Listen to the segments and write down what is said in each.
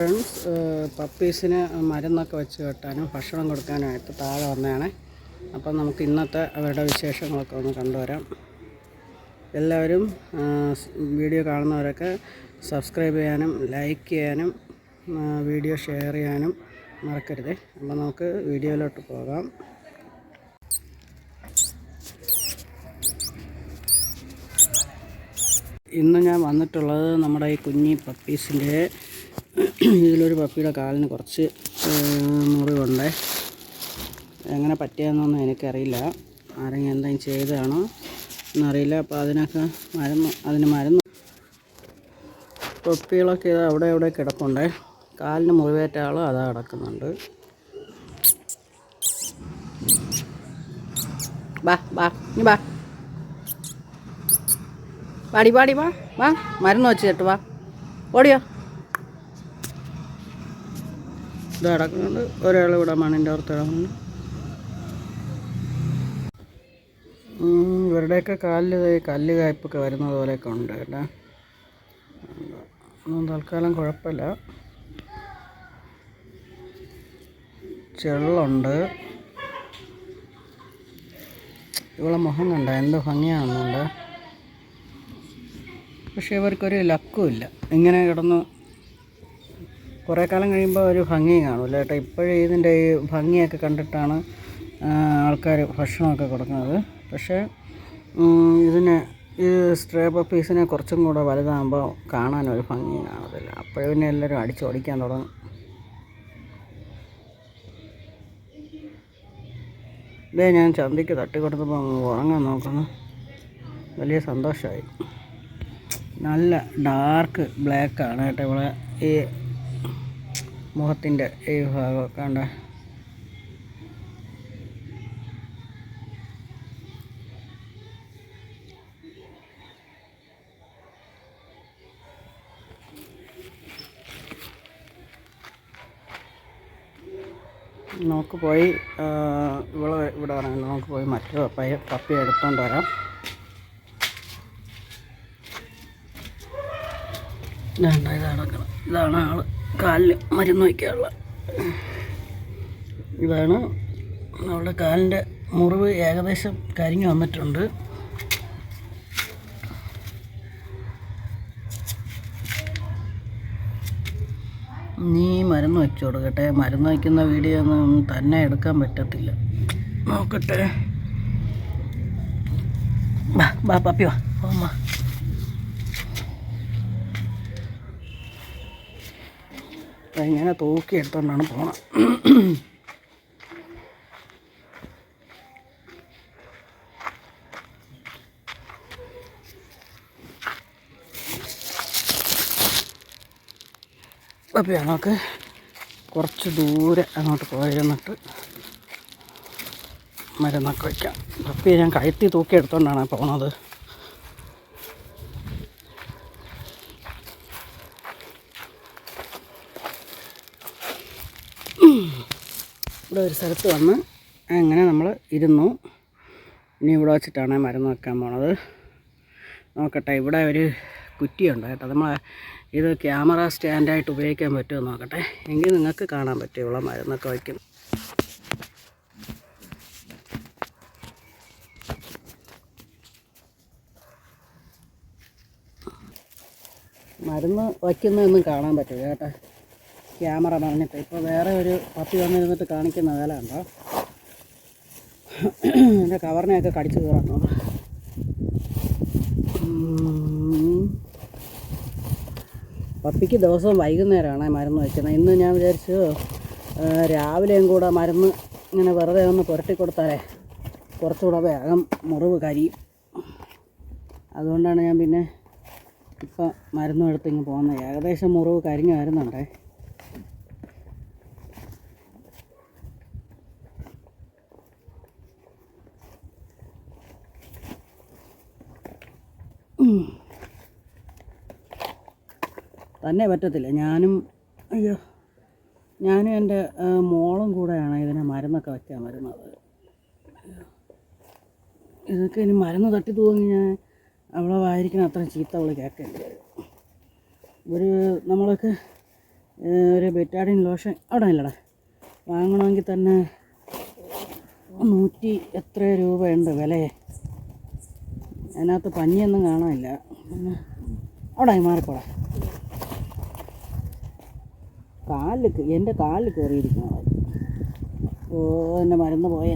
Friends പപ്പീസിന് മരുന്നൊക്കെ വെച്ച് കെട്ടാനും ഭക്ഷണം കൊടുക്കാനുമായിട്ട് താഴെ വന്നതാണ്. അപ്പം നമുക്ക് ഇന്നത്തെ അവരുടെ വിശേഷങ്ങളൊക്കെ ഒന്ന് കണ്ടുവരാം. എല്ലാവരും വീഡിയോ കാണുന്നവരൊക്കെ സബ്സ്ക്രൈബ് ചെയ്യാനും ലൈക്ക് ചെയ്യാനും വീഡിയോ ഷെയർ ചെയ്യാനും മറക്കരുത്. അപ്പം നമുക്ക് വീഡിയോയിലോട്ട് പോകാം. ഇന്ന് ഞാൻ വന്നിട്ടുള്ളത് നമ്മുടെ ഈ കുഞ്ഞി പപ്പീസിന്റെ ഇതിലൊരു പപ്പിയുടെ കാലിന് കുറച്ച് മുറിവുണ്ട്. എങ്ങനെ പറ്റിയതെന്നൊന്നും എനിക്കറിയില്ല. ആരെങ്കിലും എന്തെങ്കിലും ചെയ്തതാണോ എന്നറിയില്ല. അപ്പോൾ അതിനൊക്കെ മരുന്ന് അതിന് മരുന്ന്. തൊപ്പികളൊക്കെ ഇത് അവിടെ അവിടെ കിടപ്പുണ്ട്. കാലിന് മുറിവേറ്റ ആളും അതാ കിടക്കുന്നുണ്ട്. ബാ പാടി പാടി വാ വാ. മരുന്ന് വെച്ചിട്ട് വാ. ഓടിയോ. ഇത് അടക്കുന്നുണ്ട് ഒരാൾ ഇവിടെ മണ്ണിന്റെ പുറത്ത് കിടക്കുന്നുണ്ട് ഇവരുടെയൊക്കെ കാലിൽ കല്ല് കായ്പൊക്കെ വരുന്നത് പോലെയൊക്കെ ഉണ്ട് കേട്ടോ. തൽക്കാലം കുഴപ്പമില്ല. ചെള്ളുണ്ട്. ഇവളെ മുഖം കണ്ട? എന്ത് ഭംഗിയാണെന്നുണ്ട്. പക്ഷേ ഇവർക്കൊരു ലക്കുമില്ല. ഇങ്ങനെ കിടന്ന് കുറേ കാലം കഴിയുമ്പോൾ ഒരു ഭംഗി കാണുമല്ലോ കേട്ടോ ഇപ്പോഴും ഇതിന്റെ ഈ ഭംഗിയൊക്കെ കണ്ടിട്ടാണ് ആൾക്കാർ ഭക്ഷണമൊക്കെ കൊടുക്കുന്നത്. പക്ഷേ ഇതിന് ഈ സ്ട്രേ പപ്പീസിനെ കുറച്ചും കൂടെ വലുതാകുമ്പോൾ കാണാനൊരു ഭംഗി കാണത്തില്ല. അപ്പോഴും പിന്നെ എല്ലാവരും അടിച്ചോടിക്കാൻ തുടങ്ങും. ഇതേ ഞാൻ ചന്തിക്ക് തട്ടി കൊടുത്തപ്പോൾ അങ്ങ് ഉറങ്ങാൻ നോക്കുന്നു. വലിയ സന്തോഷമായി നല്ല ഡാർക്ക് ബ്ലാക്കാണ് കേട്ടോ ഇവിടെ ഈ മുഖത്തിന്റെ ഈ ഭാഗമൊക്കെ കണ്ട? നമുക്ക് പോയി ഇവിടെ ഇവിടെ പറയുന്നത് നമുക്ക് പോയി മറ്റൊരു പയ്യ പപ്പി എടുത്തോണ്ട് വരാം. ഞാൻ ഇത് അടക്കണം ഇതാണ് ആൾ. കാലിൽ മരുന്ന് വയ്ക്കാനുള്ള ഇതാണ് നമ്മുടെ കാലിന്റെ മുറിവ് ഏകദേശം കരിഞ്ഞു വന്നിട്ടുണ്ട്. നീ മരുന്ന് വെച്ചു കൊടുക്കട്ടെ. മരുന്ന് വയ്ക്കുന്ന വീഡിയോ ഒന്നും തന്നെ എടുക്കാൻ പറ്റത്തില്ല. നോക്കട്ടെ. ബാ ബാ പപ്പി വാ. അമ്മ ഇങ്ങനെ തൂക്കി എടുത്തോണ്ടാണ് പോണം അപ്പോൾ ഞങ്ങൾക്ക് കുറച്ച് ദൂരെ അങ്ങോട്ട് പോയിരുന്നിട്ട് മരുന്നൊക്കെ വയ്ക്കാം. പപ്പിയെ ഞാൻ കയറ്റി തൂക്കി എടുത്തോണ്ടാണ് പോണത്. ഇവിടെ ഒരു സ്ഥലത്ത് വന്ന് അങ്ങനെ നമ്മൾ ഇരുന്നു. ഇനി ഇവിടെ വെച്ചിട്ടാണ് മരുന്ന് വെക്കാൻ പോണത്. നോക്കട്ടെ ഇവിടെ ഒരു കുറ്റിയുണ്ട് കേട്ടോ. നമ്മൾ ഇത് ക്യാമറ സ്റ്റാൻഡായിട്ട് ഉപയോഗിക്കാൻ പറ്റുമോ നോക്കട്ടെ. എങ്കിൽ നിങ്ങൾക്ക് കാണാൻ പറ്റും ഇവിടെ മരുന്നൊക്കെ വയ്ക്കും. മരുന്ന് വയ്ക്കുന്നതൊന്നും കാണാൻ പറ്റില്ല കേട്ടോ. ക്യാമറ പറഞ്ഞിട്ട്. ഇപ്പോൾ വേറെ ഒരു പപ്പി വന്നിരുന്നിട്ട് കാണിക്കുന്ന വേല ഉണ്ടോ എന്റെ കവറിനെയൊക്കെ കടിച്ചു കയറുന്നത് പപ്പിക്ക് ദിവസവും വൈകുന്നേരമാണ് മരുന്ന് വയ്ക്കുന്നത് ഇന്ന് ഞാൻ വിചാരിച്ചു രാവിലെയും കൂടെ മരുന്ന് ഇങ്ങനെ വെറുതെ ഒന്ന് പുരട്ടി കൊടുത്താലേ കുറച്ചുകൂടെ വേഗം മുറിവ് കരിയും. അതുകൊണ്ടാണ് ഞാൻ പിന്നെ ഇപ്പം മരുന്നും എടുത്ത് ഇങ്ങ് പോകുന്നത് ഏകദേശം മുറിവ് കരിഞ്ഞു വരുന്നുണ്ടേ. തന്നെ പറ്റത്തില്ല. ഞാനും അയ്യോ ഞാനും എന്റെ മോളും കൂടെയാണ് ഇതിനെ മരുന്നൊക്കെ വയ്ക്കാൻ വരുന്നത്. ഇതൊക്കെ ഇനി മരുന്ന് തട്ടി തൂങ്ങി ഞാൻ അവളെ വായിരിക്കുന്ന അത്ര ചീത്ത അവൾ കേൾക്കേണ്ടി ഒരു നമ്മളൊക്കെ ഒരു ബെറ്റാഡിൻ ലോഷൻ അവിടെ ഇല്ലടാ. വാങ്ങണമെങ്കിൽ തന്നെ നൂറ്റി എത്ര രൂപയുണ്ട് വിലയെ? അതിനകത്ത് പഞ്ഞിയൊന്നും കാണാനില്ല. അവിടെ മാറിക്കോടാ കാലിൽ എന്റെ കാലിൽ കയറിയിരിക്കുന്നത് ഓ എന്നെ മരുന്ന് പോയ.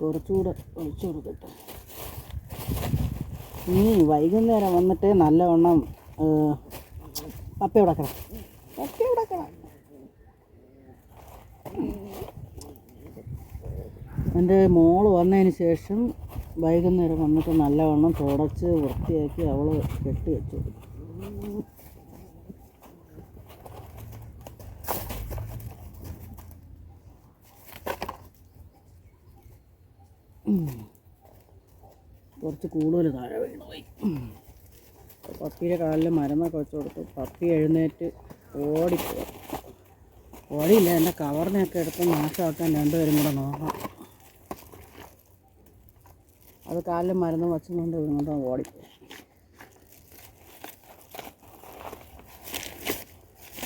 കുറച്ചുകൂടെ ഒഴിച്ചു കൊടുക്കട്ടെ. നീ വൈകുന്നേരം വന്നിട്ട് നല്ലവണ്ണം പപ്പയോടെ പപ്പ എന്റെ മോൾ വന്നതിന് ശേഷം വൈകുന്നേരം വന്നിട്ട് നല്ലവണ്ണം തുടച്ച് വൃത്തിയാക്കി അവൾ കെട്ടി വെച്ചു. കുറച്ച് കൂടുതൽ താഴെ വീണുപോയി പപ്പിയുടെ കാലിൽ മരുന്നൊക്കെ വെച്ച് കൊടുത്തു. പപ്പി എഴുന്നേറ്റ് ഓടിപ്പോയി. ഓടിയില്ല എന്റെ കവറിനെയൊക്കെ എടുത്ത് നാശമാക്കാൻ രണ്ടുപേരും കൂടെ നോക്കണം. അത് കാലിൽ മരുന്ന് വച്ചുകൊണ്ട് ഇങ്ങോട്ട് ഓടി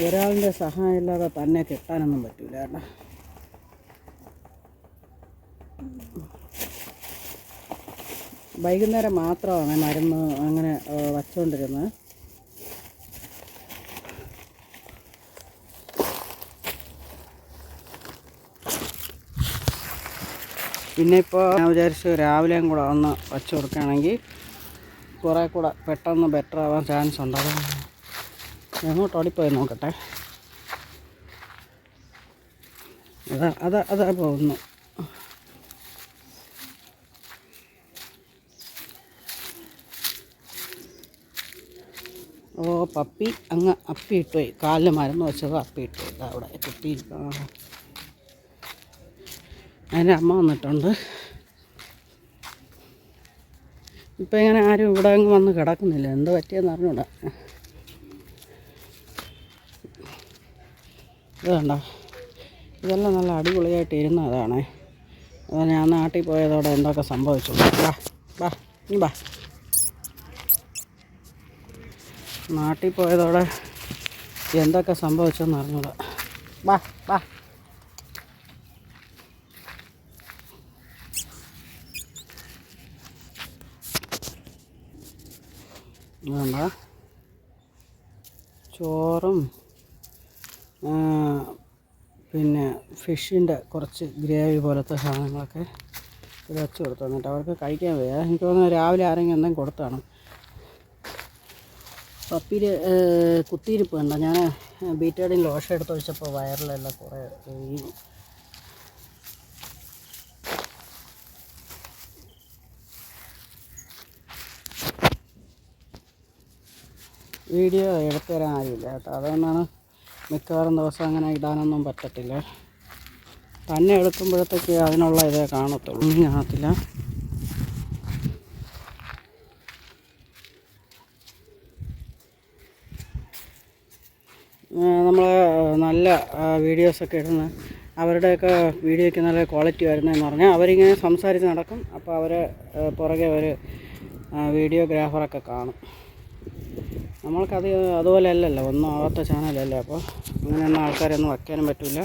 ഒരാളിന്റെ സഹായം ഇല്ലാതെ തന്നെ കെട്ടാനൊന്നും പറ്റൂല കേട്ടോ. വൈകുന്നേരം മാത്രമാണ് മരുന്ന് അങ്ങനെ വച്ചുകൊണ്ടിരുന്നത് പിന്നെ ഇപ്പോൾ ഞാൻ വിചാരിച്ചു രാവിലെയും കൂടെ ഒന്ന് വച്ച് കൊടുക്കുകയാണെങ്കിൽ കുറേ കൂടെ പെട്ടെന്ന് ബെറ്റർ ആവാൻ ചാൻസ് ഉണ്ട്. അത് എങ്ങോട്ട് ഓടിപ്പോയി നോക്കട്ടെ. അതാ അതാ അതാ പോകുന്നു. ഓ പപ്പി അങ്ങ് അപ്പി ഇട്ടുപോയി. കാലിൽ മരുന്ന് വെച്ചത് അപ്പി ഇട്ടുപോയി. അവിടെ പപ്പി. അതിന്റെ അമ്മ വന്നിട്ടുണ്ട്. ഇപ്പം ഇങ്ങനെ ആരും ഇവിടെ അങ്ങ് വന്ന് കിടക്കുന്നില്ല. എന്ത് പറ്റിയെന്ന് അറിഞ്ഞൂടാ. ഇതുണ്ടോ ഇതെല്ലാം നല്ല അടിപൊളിയായിട്ട് ഇരുന്നതാണേ. അത് ഞാൻ നാട്ടിൽ പോയതോടെ എന്തൊക്കെ സംഭവിച്ചു. ബാ ബാ നീ ബാ നാട്ടിൽ പോയതോടെ എന്തൊക്കെ സംഭവിച്ചെന്ന് അറിഞ്ഞൂടാ. ബാ ബാ വേണ്ട ചോറും പിന്നെ ഫിഷിന്റെ കുറച്ച് ഗ്രേവി പോലത്തെ സാധനങ്ങളൊക്കെ ഇത് വെച്ച് കൊടുത്തു എന്നിട്ട് അവർക്ക് കഴിക്കാൻ വയ്യ. എനിക്ക് തോന്നുന്നു രാവിലെ ആരെങ്കിലും എന്തെങ്കിലും കൊടുത്താണ്? പപ്പിയിൽ കുത്തിയിരിപ്പ് കണ്ട? ഞാൻ ബീറ്റേഡിൻ ലോഷൻ എടുത്ത് വെച്ചപ്പോൾ വയറിലെല്ലാം കുറേ ഈ വീഡിയോ എടുത്തു തരാൻ ആരുമില്ല കേട്ടോ. അതുകൊണ്ടാണ് മിക്കവാറും ദിവസം അങ്ങനെ ഇടാനൊന്നും പറ്റത്തില്ല. തന്നെ എടുക്കുമ്പോഴത്തേക്ക് അതിനുള്ള ഇതേ കാണത്തുള്ളൂ. കാണത്തില്ല നമ്മൾ നല്ല വീഡിയോസൊക്കെ ഇടുന്ന അവരുടെയൊക്കെ വീഡിയോയ്ക്ക് നല്ല ക്വാളിറ്റി വരുന്നതെന്ന് പറഞ്ഞാൽ അവരിങ്ങനെ സംസാരിച്ച് നടക്കും. അപ്പോൾ അവർ പുറകെ ഒരു വീഡിയോഗ്രാഫറൊക്കെ കാണും. നമ്മൾക്കത് അതുപോലെ അല്ലല്ലോ ഒന്നും ആവാത്ത ചാനലല്ലേ അപ്പോൾ അങ്ങനെയൊന്നും ആൾക്കാരൊന്നും വയ്ക്കാനും പറ്റില്ല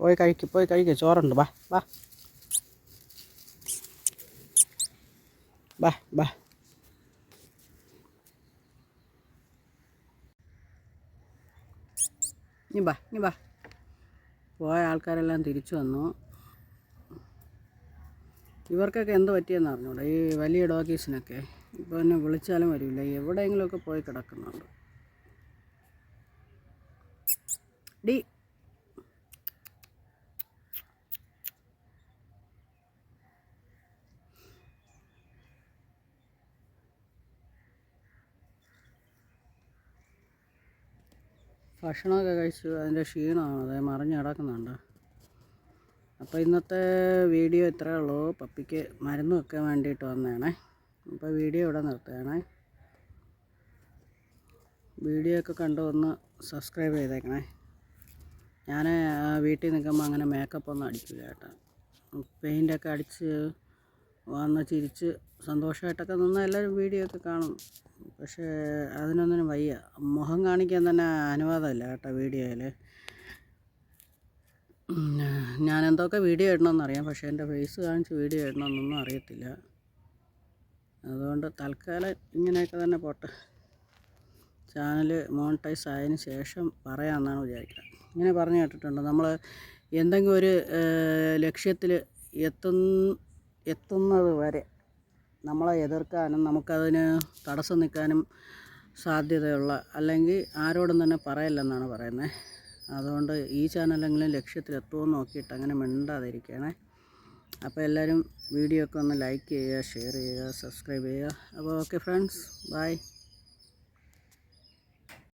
പോയി കഴിക്ക് പോയി കഴിക്ക് ചോറുണ്ട് ബാ ബാ. ബാ ബാ. നീ ബാ ഇനി ബാ പോയ ആൾക്കാരെല്ലാം തിരിച്ചു വന്നു. ഇവർക്കൊക്കെ എന്ത് പറ്റിയെന്ന് അറിഞ്ഞൂടെ ഈ വലിയ ഡോഗീസിനൊക്കെ. ഇപ്പോൾ എന്നെ വിളിച്ചാലും വരില്ല എവിടെയെങ്കിലുമൊക്കെ പോയി കിടക്കുന്നുണ്ട്. ഡി ഭക്ഷണമൊക്കെ കഴിച്ചു. അതിന്റെ ക്ഷീണമാണ്. അത് മറിഞ്ഞ് കിടക്കുന്നുണ്ട്. അപ്പോൾ ഇന്നത്തെ വീഡിയോ ഇത്രയേ ഉള്ളൂ. പപ്പിക്ക് മരുന്ന് വെക്കാൻ വേണ്ടിയിട്ട് വന്നതാണേ. അപ്പോൾ വീഡിയോ ഇവിടെ നിർത്തുകയാണേ. വീഡിയോ ഒക്കെ കണ്ടു ഒന്ന് സബ്സ്ക്രൈബ് ചെയ്തേക്കണേ. ഞാൻ വീട്ടിൽ നിൽക്കുമ്പോൾ അങ്ങനെ മേക്കപ്പ് ഒന്നും അടിക്കില്ല കേട്ടോ. പെയിന്റൊക്കെ അടിച്ച് വന്ന് ചിരിച്ച് സന്തോഷമായിട്ടൊക്കെ നിന്ന് എല്ലാവരും വീഡിയോ ഒക്കെ കാണും. പക്ഷേ അതിനൊന്നിനും വയ്യ. മുഖം കാണിക്കാൻ തന്നെ അനുവാദമില്ല കേട്ടോ വീഡിയോയിൽ ഞാൻ എന്തൊക്കെ വീഡിയോ ഇടണമെന്നറിയാം പക്ഷേ എന്റെ ഫേസ് കാണിച്ച് വീഡിയോ ഇടണമെന്നൊന്നും അറിയത്തില്ല. അതുകൊണ്ട് തൽക്കാലം ഇങ്ങനെയൊക്കെ തന്നെ പോട്ടെ. ചാനൽ മോണിറ്റൈസ് ആയതിന് ശേഷം പറയാമെന്നാണ് വിചാരിക്കുന്നത്. ഇങ്ങനെ പറഞ്ഞു കേട്ടിട്ടുണ്ട്. നമ്മൾ എന്തെങ്കിലും ഒരു ലക്ഷ്യത്തിൽ എത്തുന്ന എത്തുന്നത് വരെ നമ്മളെ എതിർക്കാനും നമുക്കതിന് തടസ്സം നിൽക്കാനും സാധ്യതയുള്ള അല്ലെങ്കിൽ ആരോടും തന്നെ പറയില്ലെന്നാണ് പറയുന്നത്. അതുകൊണ്ട് ഈ ചാനലെങ്കിലും ലക്ഷ്യത്തിലെത്തുമോ നോക്കിയിട്ട് അങ്ങനെ മിണ്ടാതിരിക്കണേ. അപ്പോൾ എല്ലാവരും വീഡിയോ ഒക്കെ ഒന്ന് ലൈക്ക് ചെയ്യുക ഷെയർ ചെയ്യുക സബ്സ്ക്രൈബ് ചെയ്യുക. അപ്പോൾ ഓക്കെ ഫ്രണ്ട്സ് ബൈ.